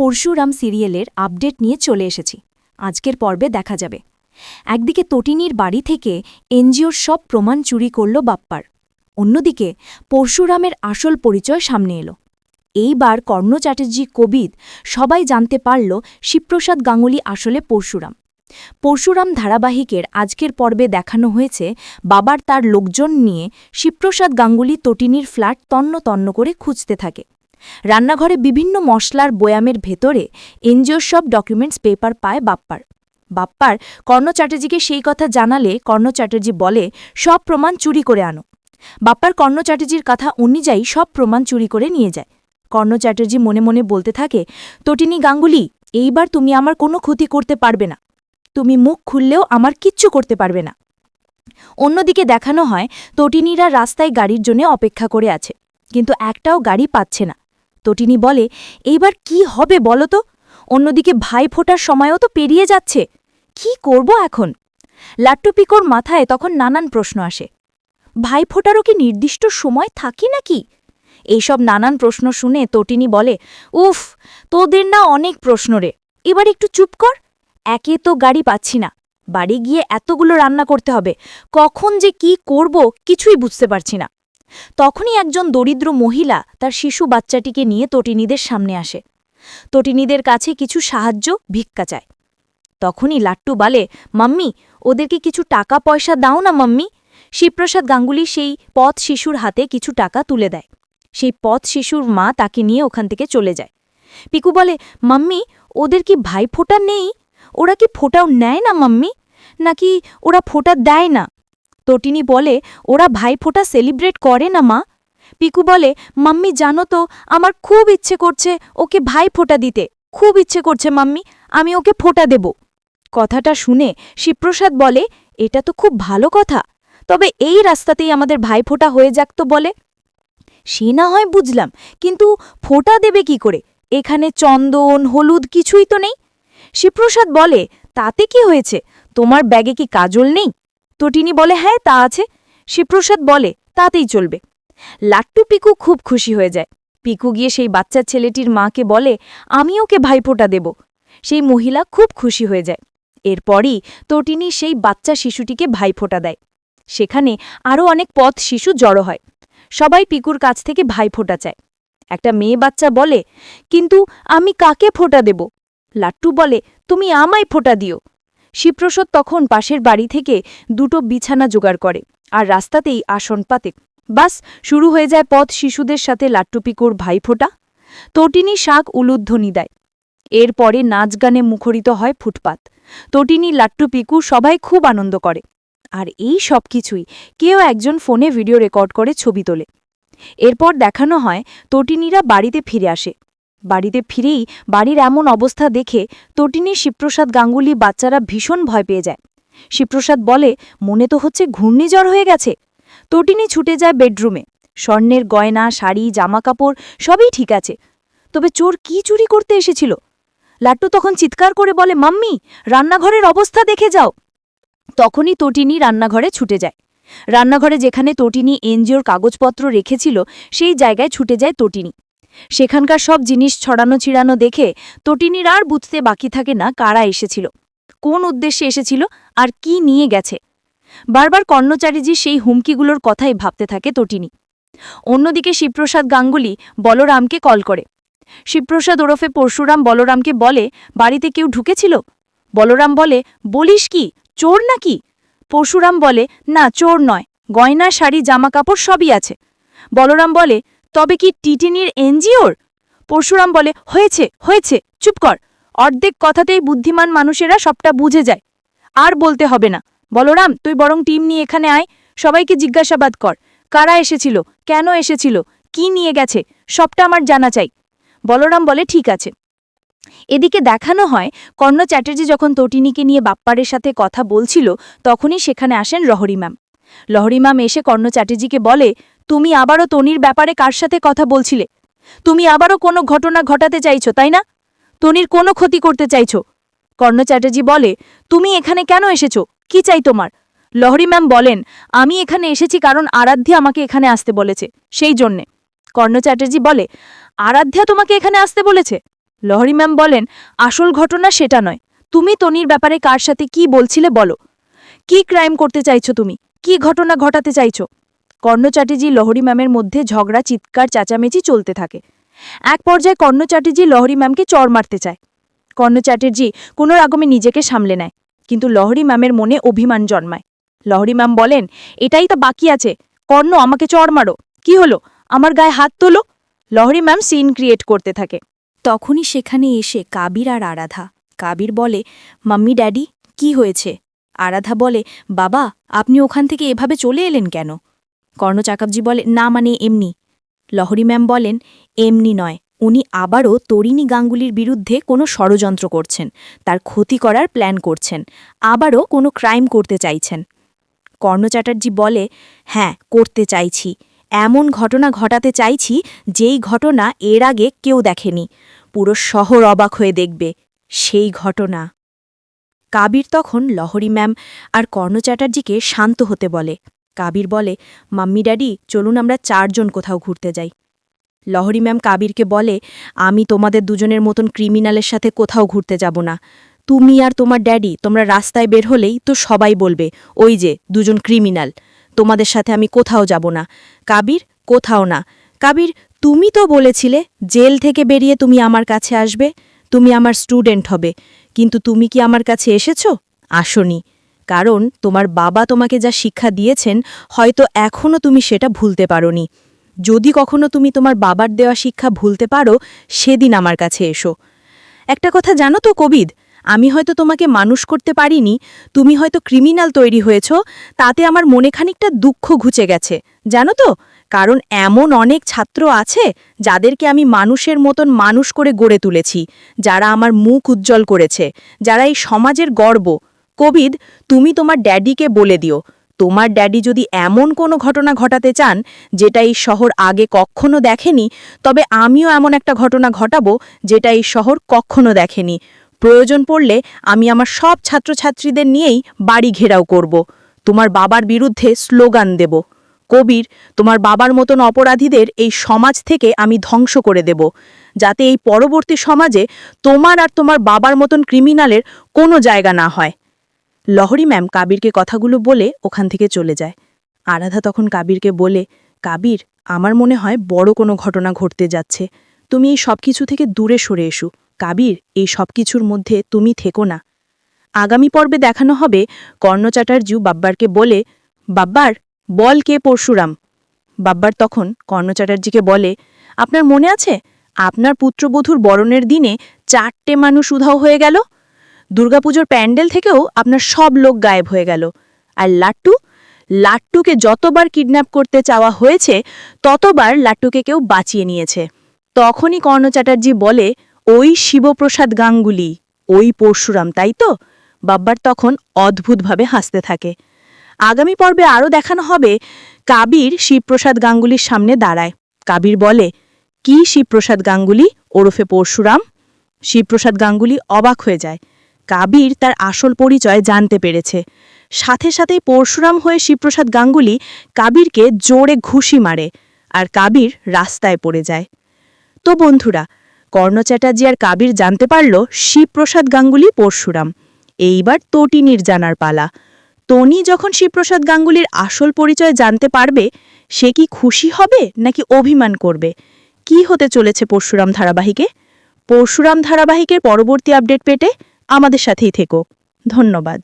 পরশুরাম সিরিয়ালের আপডেট নিয়ে চলে এসেছি। আজকের পর্বে দেখা যাবে। একদিকে তটিনীর বাড়ি থেকে এনজিওর সব প্রমাণ চুরি করল বাপ্পার। অন্যদিকে পরশুরামের আসল পরিচয় সামনে এলো। এইবার কর্ণ চ্যাটার্জি কবিদ সবাই জানতে পারল শিবপ্রসাদ গাঙ্গুলি আসলে পরশুরাম। পরশুরাম ধারাবাহিকের আজকের পর্বে দেখানো হয়েছে বাবার তার লোকজন নিয়ে শিবপ্রসাদ গাঙ্গুলি তটিনীর ফ্ল্যাট তন্ন তন্ন করে খুঁজতে থাকে। রান্নাঘরে বিভিন্ন মশলার বয়ামের ভেতরে এনজিওর সব ডকুমেন্টস পেপার পায় বাপ্পার। বাপ্পার কর্ণ চ্যাটার্জিকে সেই কথা জানালে কর্ণ চ্যাটার্জি বলে, সব প্রমাণ চুরি করে আনো। বাপ্পার কর্ণ চ্যাটার্জির কথা অনুযায়ী সব প্রমাণ চুরি করে নিয়ে যায়। কর্ণ চ্যাটার্জি মনে মনে বলতে থাকে, তটিনী গাঙ্গুলি, এইবার তুমি আমার কোনো ক্ষতি করতে পারবে না। তুমি মুখ খুললেও আমার কিচ্ছু করতে পারবে না। অন্যদিকে দেখানো হয়, তটিনীরা রাস্তায় গাড়ির জন্য অপেক্ষা করে আছে, কিন্তু একটাও গাড়ি পাচ্ছে না। তটিনী বলে, এইবার কি হবে বলো তো? অন্যদিকে ভাই ফোটার সময়ও তো পেরিয়ে যাচ্ছে। কি করব এখন? লাট্টু পিকোর মাথায় তখন নানান প্রশ্ন আসে। ভাই ফোটারও কি নির্দিষ্ট সময় থাকি নাকি? এইসব নানান প্রশ্ন শুনে তটিনী বলে, উফ, তোদের না অনেক প্রশ্ন রে। এবার একটু চুপ কর। একে তো গাড়ি পাচ্ছি না। বাড়ি গিয়ে এতগুলো রান্না করতে হবে। কখন যে কি করব কিছুই বুঝতে পারছি না। তখনই একজন দরিদ্র মহিলা তার শিশু বাচ্চাটিকে নিয়ে তটিনীদের সামনে আসে। তটিনীদের কাছে কিছু সাহায্য ভিক্ষা চায়। তখনই লাট্টু বলে, মাম্মি, ওদেরকে কিছু টাকা পয়সা দাও না, মাম্মি। শিবপ্রসাদ গাঙ্গুলি সেই পথ শিশুর হাতে কিছু টাকা তুলে দেয়। সেই পথ শিশুর মা তাকে নিয়ে ওখান থেকে চলে যায়। পিকু বলে, মাম্মি, ওদের কি ভাই ফোঁটা নেই? ওরা কি ফোঁটাও নেয় না, মাম্মি? নাকি ওরা ফোঁটা দেয় না? তটিনী বলে, ওরা ভাই ফোঁটা সেলিব্রেট করে না, মা? পিকু বলে, মাম্মি, জানো তো, আমার খুব ইচ্ছে করছে ওকে ভাই ফোঁটা দিতে। খুব ইচ্ছে করছে, মাম্মি, আমি ওকে ফোঁটা দেব। কথাটা শুনে শিবপ্রসাদ বলে, এটা তো খুব ভালো কথা। তবে এই রাস্তাতেই আমাদের ভাই ফোঁটা হয়ে যাক তো বলে? সে না হয় বুঝলাম, কিন্তু ফোঁটা দেবে কি করে? এখানে চন্দন, হলুদ কিছুই তো নেই। শিবপ্রসাদ বলে, তাতে কি হয়েছে? তোমার ব্যাগে কি কাজল নেই? তটিনী বলে হ্যাঁ তা আছে। শিবপ্রসাদ বলে, তাতেই চলবে। লাট্টু পিকু খুব খুশি হয়ে যায়। পিকু গিয়ে সেই বাচ্চা ছেলেটির মাকে বলে, আমি ওকে ভাইফোঁটা দেব। সেই মহিলা খুব খুশি হয়ে যায়। এরপরই তটিনী সেই বাচ্চা শিশুটিকে ভাইফোঁটা দেয়। সেখানে আরও অনেক পথ শিশু জড়ো হয়। সবাই পিকুর কাছ থেকে ভাইফোঁটা চায়। একটা মেয়ে বাচ্চা বলে, কিন্তু আমি কাকে ফোঁটা দেব? লাট্টু বলে, তুমি আমায় ফোঁটা দিও। শিবপ্রসাদ তখন পাশের বাড়ি থেকে দুটো বিছানা জোগাড় করে আর রাস্তাতেই আসন পাতে। বাস শুরু হয়ে যায় পথ শিশুদের সাথে লাট্টুপিকুর ভাইফোঁটা। তটিনী শাক উলুধ্বনি দেয়। এরপরে নাচ গানে মুখরিত হয় ফুটপাত। তটিনী, লাট্টুপিকু সবাই খুব আনন্দ করে। আর এই সব কিছুই কেউ একজন ফোনে ভিডিও রেকর্ড করে ছবি তোলে। এরপর দেখানো হয় তটিনীরা বাড়িতে ফিরে আসে। বাড়িতে ফিরেই বাড়ির এমন অবস্থা দেখে তটিনী শিবপ্রসাদ গাঙ্গুলি বাচ্চারা ভীষণ ভয় পেয়ে যায়। শিবপ্রসাদ বলে, মনে তো হচ্ছে ঘূর্ণিঝড় হয়ে গেছে। তটিনী ছুটে যায় বেডরুমে। স্বর্ণের গয়না, শাড়ি, জামাকাপড় সবই ঠিক আছে। তবে চোর কি চুরি করতে এসেছিল? লাট্টু তখন চিৎকার করে বলে, মাম্মি, রান্নাঘরের অবস্থা দেখে যাও। তখনই তটিনী রান্নাঘরে ছুটে যায়। রান্নাঘরে যেখানে তটিনী এনজিওর কাগজপত্র রেখেছিল, সেই জায়গায় ছুটে যায় তটিনী। সেখানকার সব জিনিস ছড়ানো ছিড়ানো দেখে তটিনীর আর বুঝতে বাকি থাকে না কারা এসেছিল, কোন উদ্দেশ্যে এসেছিল আর কি নিয়ে গেছে। বারবার কর্ণচারীজি সেই হুমকিগুলোর কথাই ভাবতে থাকে তটিনী। অন্যদিকে শিবপ্রসাদ গাঙ্গুলি বলরামকে কল করে। শিবপ্রসাদ ওরফে পরশুরাম বলরামকে বলে, বাড়িতে কেউ ঢুকেছিল? বলরাম বলে, বলিস কি? চোর নাকি? পরশুরাম বলে, না, চোর নয়, গয়না, শাড়ি জামা কাপড় সবই আছে। বলরাম বলে তবে কি টিটিনির এনজিওর? পরশুরাম বলে, হয়েছে হয়েছে, চুপ কর। অর্ধেক কথাতেই বুদ্ধিমান মানুষেরা সবটা বুঝে যায়। আর বলতে হবে না। বলরাম, তুই বরং টিম নিয়ে এখানে আয়। সবাইকে জিজ্ঞাসাবাদ কর। কারা এসেছিল? কেন এসেছিল? কি নিয়ে গেছে? সবটা আমার জানা চাই। বলরাম বলে, ঠিক আছে। এদিকে দেখানো হয়, কর্ণ চ্যাটার্জি যখন তটিনীকে নিয়ে বাপ্পারের সাথে কথা বলছিল, তখনই সেখানে আসেন লহরি ম্যাম। লহরি ম্যাম এসে কর্ণ চ্যাটার্জিকে বলে তুমি আবারও তনির ব্যাপারে কার সাথে কথা বলছিলে? তুমি আবারও কোনো ঘটনা ঘটাতে চাইছো, তাই না? তনির কোনো ক্ষতি করতে চাইছো। কর্ণ চ্যাটার্জি বলে, তুমি এখানে কেন এসেছ? কি চাই তোমার? লহরি ম্যাম বলেন, আমি এখানে এসেছি কারণ আরাধ্যা আমাকে এখানে আসতে বলেছে, সেই জন্যে। কর্ণ চ্যাটার্জি বলে, আরাধ্যা তোমাকে এখানে আসতে বলেছে? লহরি ম্যাম বলেন, আসল ঘটনা সেটা নয়। তুমি তনির ব্যাপারে কার সাথে কি বলছিলে বলো? কি ক্রাইম করতে চাইছো তুমি? কি ঘটনা ঘটাতে চাইছো? কর্ণ চ্যাটার্জি লহরি ম্যামের মধ্যে ঝগড়া, চিৎকার, চেঁচামেচি চলতে থাকে। এক পর্যায়ে কর্ণ চ্যাটার্জি লহরি ম্যামকে চর মারতে চায়। কর্ণ চ্যাটার্জি কোনো রকমে নিজেকে সামলে নেয়, কিন্তু লহরি ম্যামের মনে অভিমান জন্মায়। লহরি ম্যাম বলেন, এটাই তো বাকি আছে। কর্ণ, আমাকে চর মারো। কি হলো? আমার গায়ে হাত তোলো? লহরি ম্যাম সিন ক্রিয়েট করতে থাকে। তখনই সেখানে এসে কাবির আর আরাধা। কাবির বলে, মাম্মি, ড্যাডি, কি হয়েছে? আরাধা বলে, বাবা, আপনি ওখান থেকে এভাবে চলে এলেন কেন? কর্ণ চাকাবজি বলে, না মানে এমনি। লহরি ম্যাম বলেন, এমনি নয়। উনি আবারও তরিণী গাঙ্গুলির বিরুদ্ধে কোনো ষড়যন্ত্র করছেন, তার ক্ষতি করার প্ল্যান করছেন, আবারও কোনো ক্রাইম করতে চাইছেন। কর্ণ চ্যাটার্জি বলে হ্যাঁ করতে চাইছি। এমন ঘটনা ঘটাতে চাইছি যেই ঘটনা এর আগে কেউ দেখেনি। পুরো শহর অবাক হয়ে দেখবে সেই ঘটনা। কাবির তখন লহরি ম্যাম আর কর্ণ চ্যাটার্জিকে শান্ত হতে বলে কাবির বলে, মাম্মি ড্যাডি, চলুন আমরা চারজন কোথাও ঘুরতে যাই। লহরি ম্যাম কাবিরকে বলে, আমি তোমাদের দুজনের মতন ক্রিমিনালের সাথে কোথাও ঘুরতে যাব না। তুমি আর তোমার ড্যাডি, তোমরা রাস্তায় বের হলেই তো সবাই বলবে, ওই যে, দুজন ক্রিমিনাল। তোমাদের সাথে আমি কোথাও যাব না। কাবির, কোথাও না। কাবির, তুমি তো বলেছিলে, জেল থেকে বেরিয়ে তুমি আমার কাছে আসবে। তুমি আমার স্টুডেন্ট হবে। কিন্তু তুমি কি আমার কাছে এসেছ? আসনি। কারণ তোমার বাবা তোমাকে যা শিক্ষা দিয়েছেন, হয়তো এখনও তুমি সেটা ভুলতে পারোনি। যদি কখনো তুমি তোমার বাবার দেওয়া শিক্ষা ভুলতে পারো, সেদিন আমার কাছে এসো। একটা কথা জানো তো কবিদ আমি হয়তো তোমাকে মানুষ করতে পারিনি, তুমি হয়তো ক্রিমিনাল তৈরি হয়েছ, তাতে আমার মনে খানিকটা দুঃখ ঘুচে গেছে। জানো তো? কারণ এমন অনেক ছাত্র আছে, যাদেরকে আমি মানুষের মতন মানুষ করে গড়ে তুলেছি, যারা আমার মুখ উজ্জ্বল করেছে, যারা এই সমাজের গর্ব কবিদ তুমি তোমার ড্যাডিকে বলে দিও। তোমার ড্যাডি যদি এমন কোনো ঘটনা ঘটাতে চান, যেটা এই শহর আগে কখনো দেখেনি, তবে আমিও এমন একটা ঘটনা ঘটাবো, যেটা এই শহর কখনো দেখেনি। প্রয়োজন পড়লে আমি আমার সব ছাত্রছাত্রীদের নিয়েই বাড়ি ঘেরাও করব। তোমার বাবার বিরুদ্ধে স্লোগান দেব। কবির, তোমার বাবার মতন অপরাধীদের এই সমাজ থেকে আমি ধ্বংস করে দেব। যাতে এই পরবর্তী সমাজে তোমার আর তোমার বাবার মতন ক্রিমিনালের কোনো জায়গা না হয়। লহরি ম্যাম কাবিরকে কথাগুলো বলে ওখান থেকে চলে যায়। আরাধা তখন কাবিরকে বলে, কাবির, আমার মনে হয় বড় কোনো ঘটনা ঘটতে যাচ্ছে। তুমি এই সব কিছু থেকে দূরে সরে এসো। কাবির, এই সব কিছুর মধ্যে তুমি থেকো না। আগামী পর্বে দেখানো হবে কর্ণ চ্যাটার্জু বাব্বারকে বলে, বাব্বার, বল কে পরশুরাম? বাব্বার তখন কর্ণ চ্যাটার্জিকে বলে, আপনার মনে আছে? আপনার পুত্রবধূর বরণের দিনে চারটে মানুষ উধাও হয়ে গেল? দুর্গাপুজোর প্যান্ডেল থেকেও আপনার সব লোক গায়েব হয়ে গেল। আর লাট্টু? লাট্টুকে যতবার কিডন্যাপ করতে চাওয়া হয়েছে, ততবার লাট্টুকে কেউ বাঁচিয়ে নিয়েছে। তখনই কর্ণ চ্যাটার্জি বলে, ওই শিবপ্রসাদ গাঙ্গুলি, ওই পরশুরাম, তাই তো? বাব্বার তখন অদ্ভুতভাবে হাসতে থাকে। আগামী পর্বে আরও দেখানো হবে কাবির শিবপ্রসাদ গাঙ্গুলির সামনে দাঁড়ায়। কাবির বলে, কি শিবপ্রসাদ গাঙ্গুলি, ওরফে পরশুরাম? শিবপ্রসাদ গাঙ্গুলি অবাক হয়ে যায়। কাবির তার আসল পরিচয় জানতে পেরেছে। সাথে সাথেই পরশুরাম হয়ে শিবপ্রসাদ গাঙ্গুলি কাবিরকে জোরে ঘুষি মারে আর কাবির রাস্তায় পড়ে যায়। তো বন্ধুরা, কর্ণ চ্যাটার্জি আর কাবির জানতে পারল শিবপ্রসাদ গাঙ্গুলি পরশুরাম। এইবার তটিনীর জানার পালা। তনি যখন শিবপ্রসাদ গাঙ্গুলির আসল পরিচয় জানতে পারবে, সে কি খুশি হবে নাকি অভিমান করবে? কি হতে চলেছে পরশুরাম ধারাবাহিকে? পরশুরাম ধারাবাহিকের পরবর্তী আপডেট পেতে আমাদের সাথেই থেকো। ধন্যবাদ।